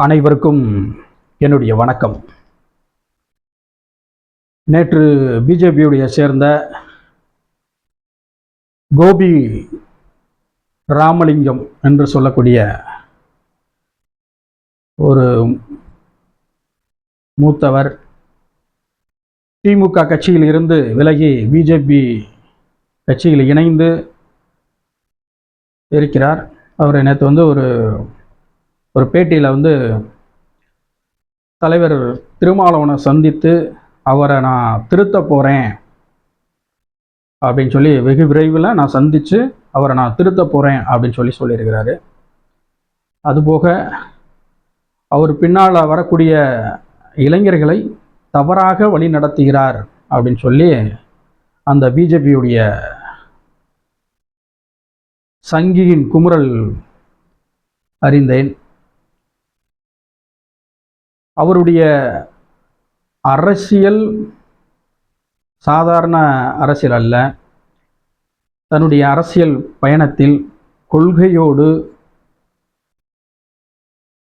அனைவருக்கும் என்னுடைய வணக்கம். நேற்று பிஜேபியுடைய சேர்ந்த கோபி ராமலிங்கம் என்று சொல்லக்கூடிய ஒரு மூத்தவர் திமுக கட்சியில் இருந்து விலகி பிஜேபி கட்சியில் இணைந்து இருக்கிறார். அவர் நேற்று வந்து ஒரு ஒரு பேட்டியில் வந்து தலைவர் திருமாவளவனை சந்தித்து அவரை நான் திருத்த போகிறேன் அப்படின்னு சொல்லி வெகு விரைவில் நான் சந்தித்து அவரை நான் திருத்த போகிறேன் அப்படின்னு சொல்லி சொல்லியிருக்கிறாரு. அதுபோக அவர் பின்னால் வரக்கூடிய இளைஞர்களை தவறாக வழி நடத்துகிறார் அப்படின்னு சொல்லி அந்த பிஜேபியுடைய சங்கியின் குமுறல் அறிந்தேன். அவருடைய அரசியல் சாதாரண அரசியல் அல்ல. தன்னுடைய அரசியல் பயணத்தில் கொள்கையோடு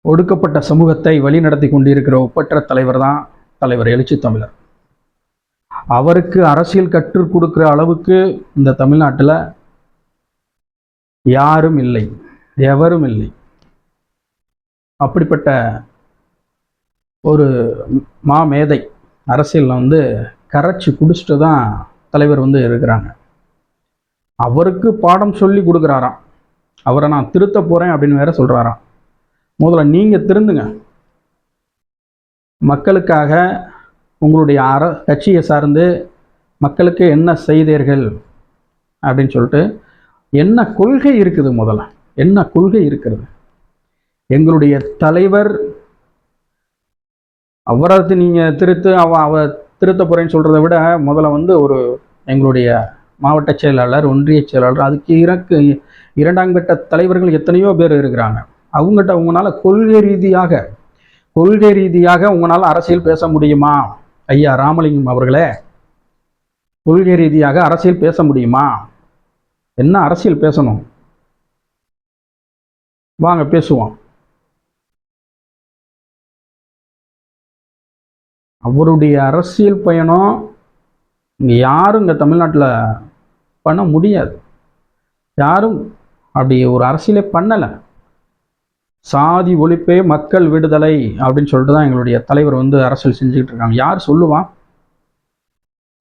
ஒடுக்கப்பட்ட சமூகத்தை வழிநடத்தி கொண்டிருக்கிற ஒப்பற்ற தலைவர் தான் தலைவர் எழுச்சி தமிழர் அவருக்கு அரசியல் கற்றுக் கொடுக்குற அளவுக்கு இந்த தமிழ்நாட்டில் யாரும் இல்லை எவரும் இல்லை. அப்படிப்பட்ட ஒரு மாமேதை அரசியலில் வந்து கரைச்சி குடிச்சிட்டு தான் தலைவர் வந்து இருக்கிறாங்க. அவருக்கு பாடம் சொல்லி கொடுக்குறாராம். அவரை நான் திருத்த போகிறேன் அப்படின்னு வேற சொல்கிறாராம் முதல்ல நீங்கள் திருந்துங்க. மக்களுக்காக உங்களுடைய அற கட்சியை சார்ந்து மக்களுக்கு என்ன செய்தீர்கள் அப்படின்னு சொல்லிட்டு என்ன கொள்கை இருக்குது முதல்ல? என்ன கொள்கை இருக்கிறது? எங்களுடைய தலைவர் அவரது நீங்கள் திருத்து அவ அவ திருத்த போகிறேன்னு சொல்கிறத விட முதல்ல வந்து ஒரு எங்களுடைய மாவட்ட செயலாளர் ஒன்றிய செயலாளர் அதுக்கு இறக்கு இரண்டாம் கட்ட தலைவர்கள் எத்தனையோ பேர் இருக்கிறாங்க. அவங்ககிட்ட உங்களால் கொள்கை ரீதியாக கொள்கை ரீதியாக உங்களால் அரசியல் பேச முடியுமா? ஐயா ராமலிங்கம் அவர்களே கொள்கை ரீதியாக அரசியல் பேச முடியுமா? என்ன அரசியல் பேசணும்? வாங்க பேசுவோம். அவருடைய அரசியல் பயணம் இங்கே யாரும் இங்கே தமிழ்நாட்டில் பண்ண முடியாது. யாரும் அப்படி ஒரு அரசியலே பண்ணலை. சாதி ஒழிப்பே மக்கள் விடுதலை அப்படின்னு சொல்லிட்டு தான் எங்களுடைய தலைவர் வந்து அரசியல் செஞ்சுக்கிட்டு இருக்காங்க. யார் சொல்லுவான்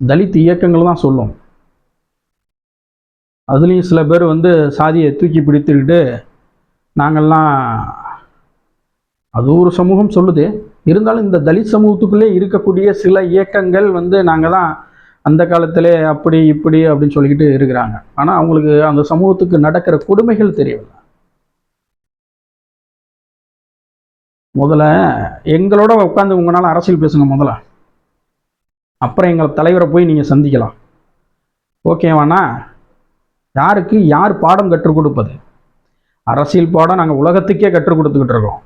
தலித் இயக்கங்கள் தான் சொல்லும். அதுலேயும் சில பேர் வந்து சாதியை தூக்கி பிடித்துக்கிட்டு நாங்கள்லாம் அது ஒரு சமூகம் சொல்லுது. இருந்தாலும் இந்த தலித் சமூகத்துக்குள்ளே இருக்கக்கூடிய சில இயக்கங்கள் வந்து நாங்கள் தான் அந்த காலத்திலே அப்படி இப்படி அப்படின்னு சொல்லிக்கிட்டு இருக்கிறாங்க. ஆனால் அவங்களுக்கு அந்த சமூகத்துக்கு நடக்கிற கொடுமைகள் தெரியவில்லை. முதல்ல எங்களோட உட்காந்து உங்களால் அரசியல் பேசுங்க முதல்ல. அப்புறம் எங்களை தலைவரை போய் நீங்கள் சந்திக்கலாம். ஓகேவாண்ணா யாருக்கு யார் பாடம் கற்றுக் கொடுப்பது? அரசியல் பாடம் நாங்கள் உலகத்துக்கே கற்றுக் கொடுத்துக்கிட்டு இருக்கோம்.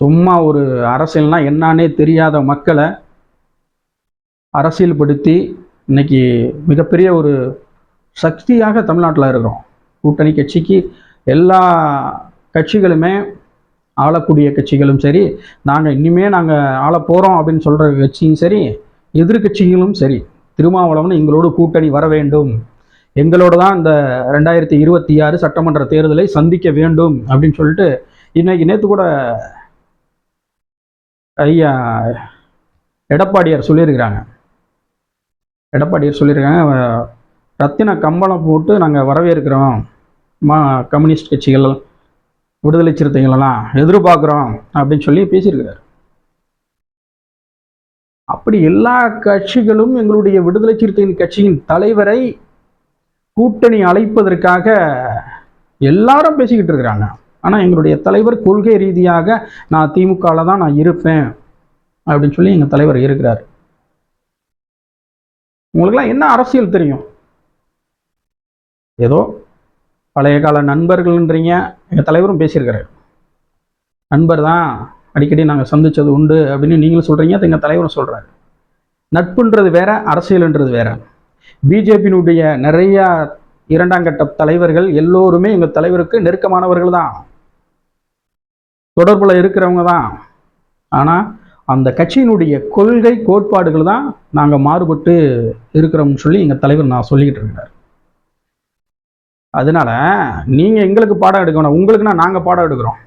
சும்மா ஒரு அரசியல்னா என்னன்னே தெரியாத மக்களை அரசியல்படுத்தி இன்னைக்கு மிகப்பெரிய ஒரு சக்தியாக தமிழ்நாட்டில் இருக்கிறோம். கூட்டணி கட்சிக்கு எல்லா கட்சிகளுமே ஆளக்கூடிய கட்சிகளும் சரி நாங்கள் இனிமே நாங்கள் ஆள போகிறோம் அப்படின்னு சொல்கிற கட்சியும் சரி எதிர்கட்சிகளும் சரி திருமாவளவன் எங்களோடு கூட்டணி வர வேண்டும். எங்களோட தான் இந்த ரெண்டாயிரத்தி இருபத்தி ஆறு சட்டமன்ற தேர்தலை சந்திக்க வேண்டும் அப்படின்னு சொல்லிட்டு இன்றைக்கி நேற்று கூட ஐயா எடப்பாடியார் சொல்லியிருக்கிறாங்க. எடப்பாடியார் சொல்லியிருக்காங்க ரத்தின கம்பளம் போட்டு நாங்கள் வரவேற்கிறோம். மா கம்யூனிஸ்ட் கட்சிகள் விடுதலை சிறுத்தைகளெல்லாம் எதிர்பார்க்குறோம் அப்படின்னு சொல்லி பேசியிருக்கிறார். அப்படி எல்லா கட்சிகளும் எங்களுடைய விடுதலை சிறுத்தையின் கட்சியின் தலைவரை கூட்டணி அழைப்பதற்காக எல்லாரும் பேசிக்கிட்டு இருக்கிறாங்க. ஆனால் எங்களுடைய தலைவர் கொள்கை ரீதியாக நான் திமுகவில் தான் நான் இருப்பேன் அப்படின்னு சொல்லி எங்கள் தலைவர் இருக்கிறார். உங்களுக்கெல்லாம் என்ன அரசியல் தெரியும்? ஏதோ பழைய கால நண்பர்கள்ன்றீங்க எங்கள் தலைவரும் பேசியிருக்கிறார். நண்பர் தான் அடிக்கடி நாங்கள் சந்தித்தது உண்டு அப்படின்னு நீங்களும் சொல்கிறீங்க அது எங்கள் தலைவரும் சொல்கிறாரு நட்புன்றது வேற அரசியல்ன்றது வேற. பிஜேபியினுடைய நிறையா இரண்டாம் கட்ட தலைவர்கள் எல்லோருமே எங்கள் தலைவருக்கு நெருக்கமானவர்கள் தான். தொடர்பில் இருக்கிறவங்க தான். ஆனால் அந்த கட்சியினுடைய கொள்கை கோட்பாடுகள் தான் நாங்கள் மாறுபட்டு இருக்கிறோம்னு சொல்லி எங்கள் தலைவர் நான் சொல்லிக்கிட்டு இருக்கிறார். அதனால நீங்கள் எங்களுக்கு பாடம் எடுக்கணும் உங்களுக்குன்னா நாங்கள் பாடம் எடுக்கிறோம்.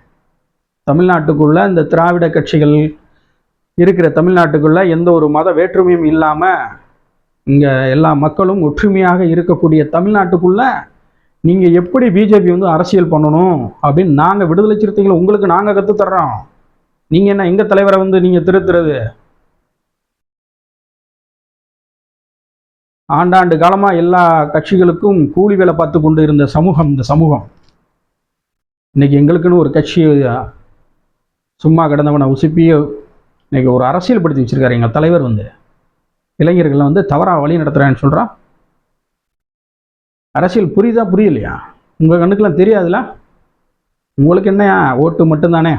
தமிழ்நாட்டுக்குள்ள இந்த திராவிட கட்சிகள் இருக்கிற தமிழ்நாட்டுக்குள்ள எந்த ஒரு மத வேற்றுமையும் இல்லாமல் இங்கே எல்லா மக்களும் ஒற்றுமையாக இருக்கக்கூடிய தமிழ்நாட்டுக்குள்ள நீங்கள் எப்படி பிஜேபி வந்து அரசியல் பண்ணணும் அப்படின்னு நாங்கள் விடுதலை சிறுத்தைகளை உங்களுக்கு நாங்கள் கற்றுத்தர்றோம் நீங்கள் என்ன எங்கள் தலைவரை வந்து நீங்கள் திருத்துறது? ஆண்டாண்டு காலமாக எல்லா கட்சிகளுக்கும் கூலி வேலை பார்த்து கொண்டு இருந்த சமூகம் இந்த சமூகம். இன்னைக்கு எங்களுக்குன்னு ஒரு கட்சி சும்மா கிடந்தவனை உசுப்பி இன்னைக்கு ஒரு அரசியல் படுத்தி வச்சுருக்காரு எங்கள் தலைவர் வந்து. இளைஞர்களை வந்து தவறாக வழி நடத்துகிறேன்னு சொல்கிறான் அரசியல் புரியுதா புரியலையா? உங்கள் கண்ணுக்கெல்லாம் தெரியாதுல? உங்களுக்கு என்னையா? ஓட்டு மட்டும்தானே?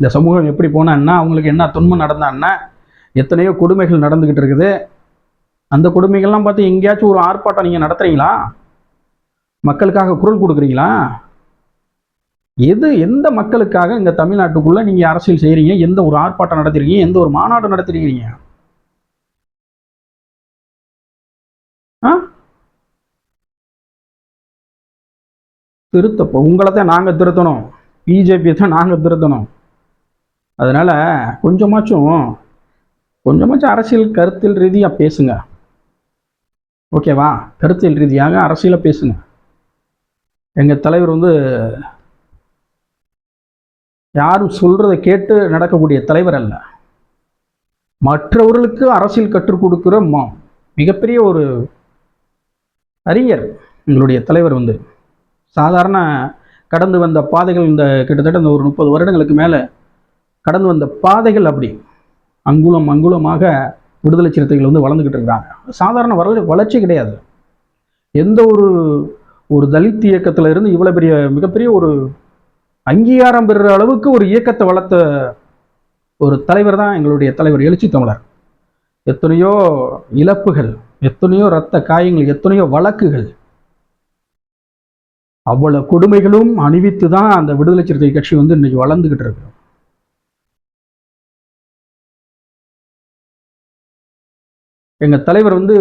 இந்த சமூகம் எப்படி போனான்னா அவங்களுக்கு என்ன துன்பம் நடந்தான்னா எத்தனையோ கொடுமைகள் நடந்துக்கிட்டு இருக்குது. அந்த கொடுமைகள்லாம் பார்த்து எங்கேயாச்சும் ஒரு ஆர்ப்பாட்டம் நீங்கள் நடத்துறீங்களா? மக்களுக்காக குரல் கொடுக்குறீங்களா? எது எந்த மக்களுக்காக இந்த தமிழ்நாட்டுக்குள்ளே நீங்கள் அரசியல் செய்கிறீங்க எந்த ஒரு ஆர்ப்பாட்டம் நடத்திருக்கீங்க? எந்த ஒரு மாநாடு நடத்திருக்கிறீங்க திருத்தப்போ உங்களை தான் நாங்கள் திருத்தணும். பிஜேபி தான் நாங்கள் திருத்தணும். அதனால கொஞ்சமாச்சும் கொஞ்சமாச்சும் அரசியல் கருத்தில் ரீதியாக பேசுங்க. ஓகேவா? கருத்தியல் ரீதியாக அரசியலை பேசுங்க. எங்கள் தலைவர் வந்து யாரும் சொல்றதை கேட்டு நடக்கக்கூடிய தலைவர் அல்ல. மற்றவர்களுக்கு அரசியல் கற்றுக் கொடுக்கிற ம- மிகப்பெரிய ஒரு அறிஞர் எங்களுடைய தலைவர் வந்து. சாதாரண கடந்து வந்த பாதைகள் இந்த கிட்டத்தட்ட இந்த ஒரு முப்பது வருடங்களுக்கு மேலே கடந்து வந்த பாதைகள் அப்படி. அங்குலம் அங்குலமாக விடுதலை சிறுத்தைகள் வந்து வளர்ந்துக்கிட்டு இருக்காங்க. சாதாரண வள வளர்ச்சி கிடையாது. எந்த ஒரு ஒரு தலித் இயக்கத்தில் இருந்து இவ்வளோ பெரிய மிகப்பெரிய ஒரு அங்கீகாரம் பெறுற அளவுக்கு ஒரு இயக்கத்தை வளர்த்த ஒரு தலைவர் தான் எங்களுடைய தலைவர் எழுச்சி தமிழர். எத்தனையோ இழப்புகள் எத்தனையோ இரத்த காயங்கள் எத்தனையோ வழக்குகள் அவ்வளவு கொடுமைகளும் அணிவித்து தான் அந்த விடுதலை சிறுத்தை கட்சி வந்து இன்னைக்கு வளர்ந்துக்கிட்டு இருக்கு. எங்க தலைவர் வந்து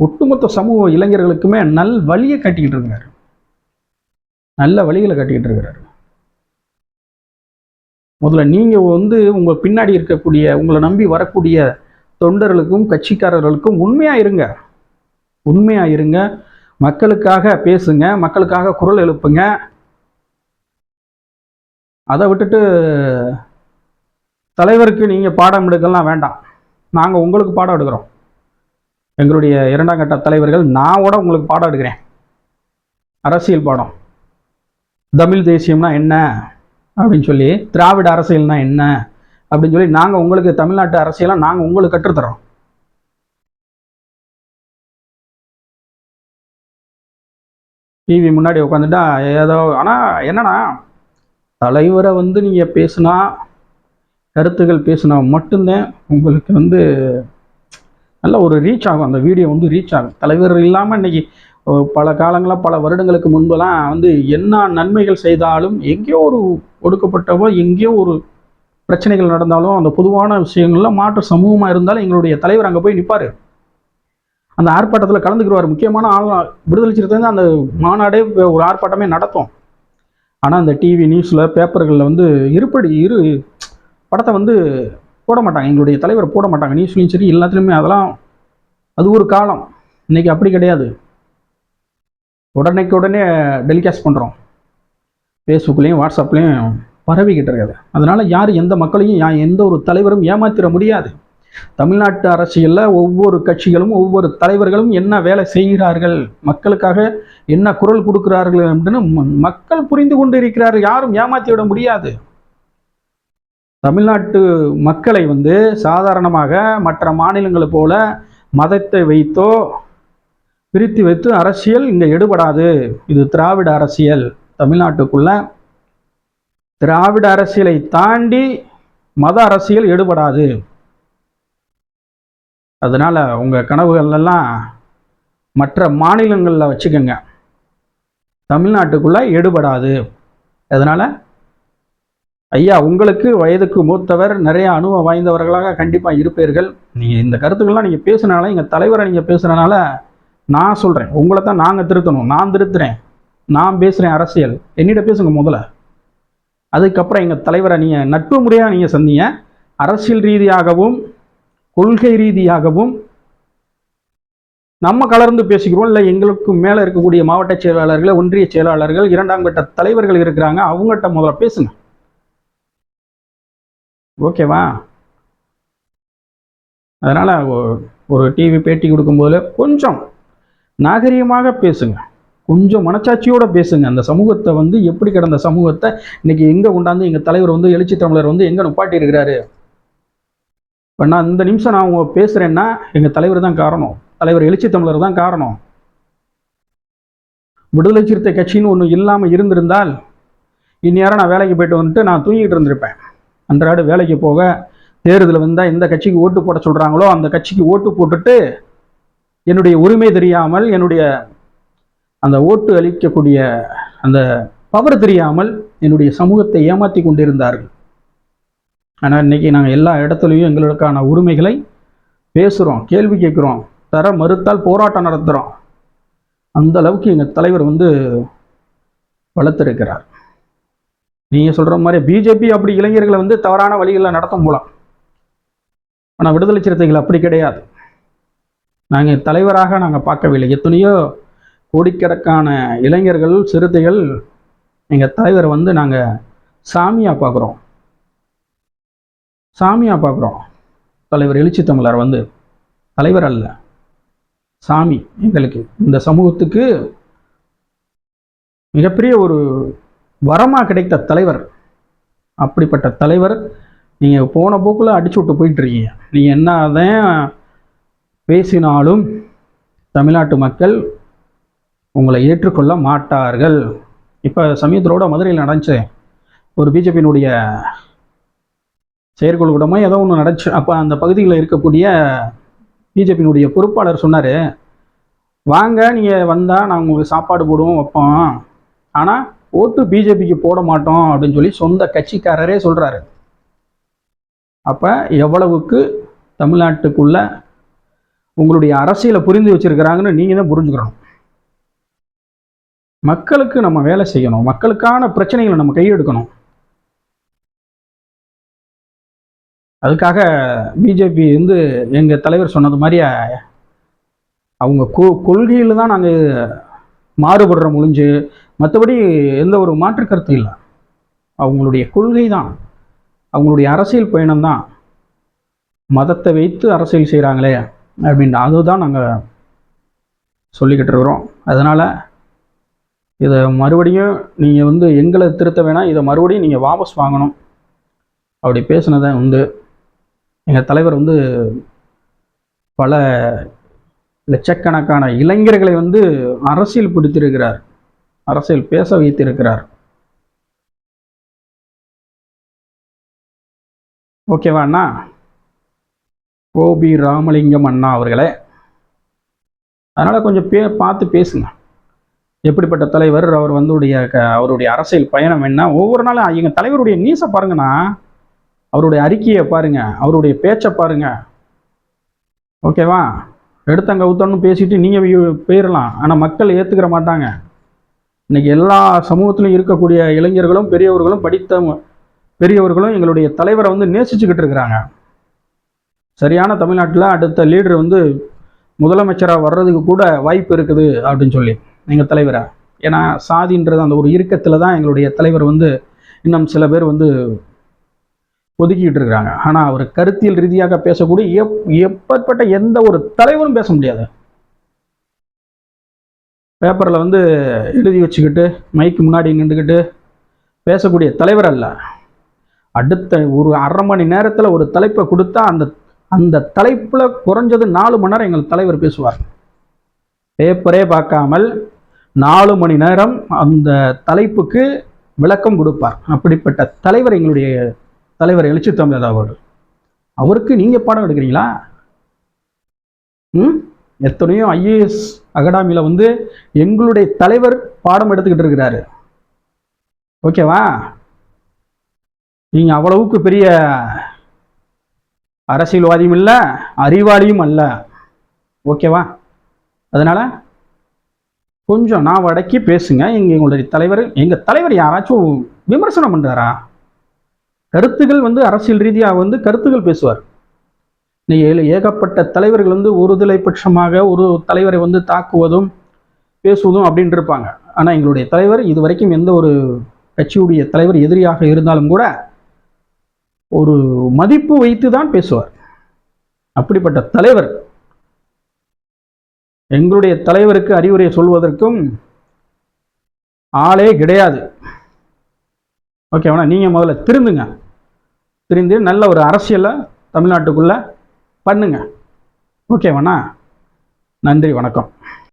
ஒட்டுமொத்த சமூக இளைஞர்களுக்குமே நல் வழியை காட்டிக்கிட்டு இருக்கிறார் நல்ல வழிகளை காட்டிக்கிட்டு இருக்கிறாரு முதல்ல நீங்கள் வந்து உங்கள் பின்னாடி இருக்கக்கூடிய உங்களை நம்பி வரக்கூடிய தொண்டர்களுக்கும் கட்சிக்காரர்களுக்கும் உண்மையாக இருங்க. உண்மையாக இருங்க. மக்களுக்காக பேசுங்க மக்களுக்காக குரல் எழுப்புங்க. அதை விட்டுட்டு தலைவருக்கு நீங்கள் பாடம் எடுக்கலாம் வேண்டாம். நாங்கள் உங்களுக்கு பாடம் எடுக்கிறோம். எங்களுடைய இரண்டாம் கட்ட தலைவர்கள் நான் கூட உங்களுக்கு பாடம் எடுக்கிறேன். அரசியல் பாடம். தமிழ் தேசியம்னா என்ன? அப்படின்னு சொல்லி திராவிட அரசியல்னா என்ன? அப்படின்னு சொல்லி நாங்கள் உங்களுக்கு தமிழ்நாட்டு அரசியலாக நாங்கள் உங்களுக்கு கற்றுத்தரோம். டிவி முன்னாடி உட்காந்துட்டா ஏதோ ஆனால் என்னன்னா தலைவரை வந்து நீங்கள் பேசுனா கருத்துகள் பேசுனா மட்டும்தான் உங்களுக்கு வந்து நல்ல ஒரு ரீச் ஆகும். அந்த வீடியோ வந்து ரீச் ஆகும். தலைவர் இல்லாமல் இன்னைக்கு பல காலங்களாக பல வருடங்களுக்கு முன்பெல்லாம் வந்து என்ன நன்மைகள் செய்தாலும் எங்கேயோ ஒரு ஒடுக்கப்பட்டவோ எங்கேயோ ஒரு பிரச்சனைகள் நடந்தாலும் அந்த பொதுவான விஷயங்கள்ல மாற்று சமூகமாக இருந்தாலும் எங்களுடைய தலைவர் அங்கே போய் நிற்பார் அந்த ஆர்ப்பாட்டத்தில் கலந்துக்கிடுவார். முக்கியமான ஆள் விடுதலை சிறுத்தை அந்த மாநாடே ஒரு ஆர்ப்பாட்டமே நடத்தும். ஆனால் அந்த டிவி நியூஸில் பேப்பர்களில் வந்து இருப்படி இரு படத்தை வந்து போட மாட்டாங்க. எங்களுடைய தலைவர் போட மாட்டாங்க. நியூஸ்லையும் சரி எல்லாத்துலேயுமே அதெல்லாம் அது ஒரு காலம். இன்றைக்கி அப்படி கிடையாது. உடனேக்கு உடனே டெலிகாஸ்ட் பண்ணுறோம் ஃபேஸ்புக்லேயும் வாட்ஸ்அப்லேயும் பரவிக்கிட்டு இருக்குது. அதனால் யார் எந்த மக்களையும் எந்த ஒரு தலைவரும் ஏமாத்திட முடியாது. தமிழ்நாட்டு அரசியலில் ஒவ்வொரு கட்சிகளும் ஒவ்வொரு தலைவர்களும் என்ன வேலை செய்கிறார்கள்? மக்களுக்காக என்ன குரல் கொடுக்கிறார்கள் அப்படின்னு மக்கள் புரிந்து கொண்டு இருக்கிறார்கள் யாரும் ஏமாத்தி விட முடியாது. தமிழ்நாட்டு மக்களை வந்து சாதாரணமாக மற்ற மாநிலங்களை போல மதத்தை வைத்தோ பிரித்து வைத்து அரசியல் இங்கே எடுபடாது. இது திராவிட அரசியல். தமிழ்நாட்டுக்குள்ள திராவிட அரசியலை தாண்டி மத அரசியல் எடுபடாது. அதனால் உங்கள் கனவுகளெல்லாம் மற்ற மாநிலங்களில் வச்சுக்கோங்க. தமிழ்நாட்டுக்குள்ளே எடுபடாது. அதனால் ஐயா உங்களுக்கு வயதுக்கு மூத்தவர் நிறைய அனுபவம் வாய்ந்தவர்களாக கண்டிப்பாக இருப்பீர்கள். நீங்கள் இந்த கருத்துக்கள்லாம் நீங்கள் பேசுனால எங்கள் தலைவரை நீங்கள் பேசுகிறனால நான் சொல்கிறேன் உங்களை தான் நாங்கள் திருத்தணும். நான் திருத்துறேன். நான் பேசுகிறேன் அரசியல். என்னிட்ட பேசுங்க முதல்ல. அதுக்கப்புறம் எங்கள் தலைவரை நீங்கள் நட்பு முறையாக நீங்கள் சந்திங்க. அரசியல் ரீதியாகவும் கொள்கை ரீதியாகவும் நம்ம கலர்ந்து பேசிக்கிறோம். இல்லை எங்களுக்கு மேலே இருக்கக்கூடிய மாவட்ட செயலாளர்கள் ஒன்றிய செயலாளர்கள் இரண்டாம் கட்ட தலைவர்கள் இருக்கிறாங்க. அவங்ககிட்ட முதல்ல பேசுங்க. ஓகேவா? அதனால் ஒரு டிவி பேட்டி கொடுக்கும்போது கொஞ்சம் நாகரீகமாக பேசுங்க. கொஞ்சம் மனச்சாட்சியோடு பேசுங்க. அந்த சமூகத்தை வந்து எப்படி கிடந்த சமூகத்தை இன்னைக்கு எங்கே கொண்டாந்து எங்கள் தலைவர் வந்து எழுச்சி தமிழர் வந்து எங்கே நுப்பாட்டி இருக்கிறாரு இப்போ நான் இந்த நிமிஷம் நான் அவங்க பேசுகிறேன்னா எங்கள் தலைவர் தான் காரணம். தலைவர் எழுச்சி தமிழர் தான் காரணம். விடுதலை சிறுத்தை கட்சின்னு ஒன்று இல்லாமல் இருந்திருந்தால் இந்நேரம் நான் வேலைக்கு போயிட்டு வந்துட்டு நான் தூங்கிட்டு இருந்திருப்பேன். அன்றாட வேலைக்கு போக தேர்தல் வந்தால் எந்த கட்சிக்கு ஓட்டு போட சொல்கிறாங்களோ அந்த கட்சிக்கு ஓட்டு போட்டுட்டு என்னுடைய உரிமை தெரியாமல் என்னுடைய அந்த ஓட்டு அளிக்கக்கூடிய அந்த பவர் தெரியாமல் என்னுடைய சமூகத்தை ஏமாற்றி கொண்டிருந்தார்கள். ஆனால் இன்னைக்கு நாங்கள் எல்லா இடத்துலையும் எங்களுக்கான உரிமைகளை பேசுகிறோம் கேள்வி கேட்குறோம் தர மறுத்தால் போராட்டம் நடத்துகிறோம் அந்த அளவுக்கு எங்கள் தலைவர் வந்து வளர்த்துருக்கிறார். நீங்கள் சொல்கிற மாதிரி பிஜேபி அப்படி இளைஞர்களை வந்து தவறான வழிகளில் நடத்தும் போலாம் ஆனால் விடுதலை சிறுத்தைகள் அப்படி கிடையாது. நாங்கள் தலைவராக நாங்கள் பார்க்கவில்லை. எத்தனையோ கோடிக்கணக்கான இளைஞர்கள் சிறுத்தைகள் எங்கள் தலைவரை வந்து நாங்கள் சாமியாக பார்க்குறோம். சாமியாக பார்க்குறோம் தலைவர் எழுச்சி தமிழர் வந்து தலைவர் அல்ல. சாமி எங்களுக்கு இந்த சமூகத்துக்கு மிகப்பெரிய ஒரு வரமாக கிடைத்த தலைவர். அப்படிப்பட்ட தலைவர் நீங்கள் போன போக்கில் அடிச்சு விட்டு போயிட்டுருக்கீங்க நீங்கள் என்ன தான் பேசினாலும் தமிழ்நாட்டு மக்கள் உங்களை ஏற்றுக்கொள்ள மாட்டார்கள். இப்போ சமயத்திலோட மதுரையில் நடந்துச்சு. ஒரு பிஜேபியினுடைய செயற்குழு கூட்டமோ ஏதோ ஒன்று நடச்சு அப்போ அந்த பகுதியில் இருக்கக்கூடிய பிஜேபியினுடைய பொறுப்பாளர் சொன்னார் வாங்க நீங்கள் வந்தால் நான் உங்களுக்கு சாப்பாடு போடுவோம் வைப்போம். ஆனால் ஓட்டு பிஜேபிக்கு போட மாட்டோம் அப்படின்னு சொல்லி சொந்த கட்சிக்காரரே சொல்கிறாரு அப்போ எவ்வளவுக்கு தமிழ்நாட்டுக்குள்ள உங்களுடைய அரசியலை புரிந்து வச்சிருக்கிறாங்கன்னு நீங்கள் தான் புரிஞ்சுக்கணும். மக்களுக்கு நம்ம வேலை செய்யணும் மக்களுக்கான பிரச்சனைகளை நம்ம கையெடுக்கணும். அதுக்காக பிஜேபி வந்து எங்கள் தலைவர் சொன்னது மாதிரி அவங்க கொ கொள்கையில் தான் நாங்கள் மாறுபடுற முடிஞ்சு மற்றபடி எந்த ஒரு மாற்று கருத்து இல்லை. அவங்களுடைய கொள்கை தான். அவங்களுடைய அரசியல் பயணம் தான். மதத்தை வைத்து அரசியல் செய்கிறாங்களே அப்படின்னு அதுதான் நாங்கள் சொல்லிக்கிட்டு இருக்கிறோம். அதனால் இதை மறுபடியும் நீங்கள் வந்து எங்களை திருத்த வேணாம். இதை மறுபடியும் நீங்கள் வாபஸ் வாங்கணும். அப்படி பேசுனதை உண்டு. எங்கள் தலைவர் வந்து பல லட்சக்கணக்கான இளைஞர்களை வந்து அரசியல் பிடித்திருக்கிறார். அரசியல் பேச வைத்திருக்கிறார். ஓகேவா அண்ணா? கோபி ராமலிங்கம் அண்ணா அவர்களே. அதனால் கொஞ்சம் பே பார்த்து பேசுங்க. எப்படிப்பட்ட தலைவர் அவர் வந்துடைய க- அவருடைய அரசியல் பயணம் என்ன? ஒவ்வொரு நாளும் எங்கள் தலைவருடைய நியூஸை பாருங்கண்ணா. அவருடைய அறிக்கையை பாருங்க அவருடைய பேச்சை பாருங்க. ஓகேவா எடுத்தங்க ஊத்தன்னு பேசிட்டு நீங்கள் போயிடலாம் ஆனால் மக்கள் ஏற்றுக்கிற மாட்டாங்க. இன்னைக்கு எல்லா சமூகத்திலும் இருக்கக்கூடிய இளைஞர்களும் பெரியவர்களும் படித்த பெரியவர்களும் எங்களுடைய தலைவரை வந்து நேசிச்சுக்கிட்டு இருக்கிறாங்க. சரியான தமிழ்நாட்டில் அடுத்த லீடர் வந்து முதலமைச்சராக வர்றதுக்கு கூட வாய்ப்பு இருக்குது அப்படின்னு சொல்லி எங்கள் தலைவரை. ஏன்னா சாதின்றது அந்த ஒரு இறுக்கத்தில் தான் எங்களுடைய தலைவர் வந்து இன்னும் சில பேர் வந்து ஒதுக்கிட்டு இருக்கிறாங்க ஆனால் அவர் கருத்தியல் ரீதியாக பேசக்கூடிய எப் எப்பேற்பட்ட எந்த ஒரு தலைவரும் பேச முடியாது. பேப்பரில் வந்து எழுதி வச்சுக்கிட்டு மைக்கு முன்னாடி நின்றுக்கிட்டு பேசக்கூடிய தலைவர் அல்ல. அடுத்த ஒரு அரை மணி நேரத்தில் ஒரு தலைப்பை கொடுத்தா அந்த அந்த தலைப்பில் குறைஞ்சது நாலு மணி நேரம் எங்கள் தலைவர் பேசுவார். பேப்பரே பார்க்காமல் நாலு மணி நேரம் அந்த தலைப்புக்கு விளக்கம் கொடுப்பார். அப்படிப்பட்ட தலைவர் எங்களுடைய தலைவர் எழுச்சி தமிழர் அவர் அவருக்கு நீங்கள் பாடம் எடுக்கிறீங்களா? ம்? எத்தனையோ ஐஏஎஸ் அகாடமியில் வந்து எங்களுடைய தலைவர் பாடம் எடுத்துக்கிட்டு இருக்கிறாரு. ஓகேவா? நீங்கள் அவ்வளவுக்கு பெரிய அரசியல்வாதியும் இல்லை அறிவாளியும் அல்ல. ஓகேவா? அதனால் கொஞ்சம் நான் வடக்கி பேசுங்க. எங்கள் எங்களுடைய தலைவர் எங்கள் தலைவர் யாராச்சும் விமர்சனம் பண்ணுறாரா கருத்துகள் வந்து அரசியல் ரீதியாக வந்து கருத்துகள் பேசுவார். ஏகப்பட்ட தலைவர்கள் வந்து ஒருதலை பட்சமாக ஒரு தலைவரை வந்து தாக்குவதும் பேசுவதும் அப்படின்ட்டு இருப்பாங்க. ஆனால் எங்களுடைய தலைவர் இது வரைக்கும் எந்த ஒரு கட்சியுடைய தலைவர் எதிரியாக இருந்தாலும் கூட ஒரு மதிப்பு வைத்து தான் பேசுவார். அப்படிப்பட்ட தலைவர் எங்களுடைய தலைவருக்கு அறிவுரை சொல்வதற்கும் ஆளே கிடையாது. ஓகேவா நீங்கள் முதல்ல திருந்துங்க. திரிந்து நல்ல ஒரு அரசியலை தமிழ்நாட்டுக்குள்ளே பண்ணுங்க. ஓகேவாண்ணா நன்றி வணக்கம்.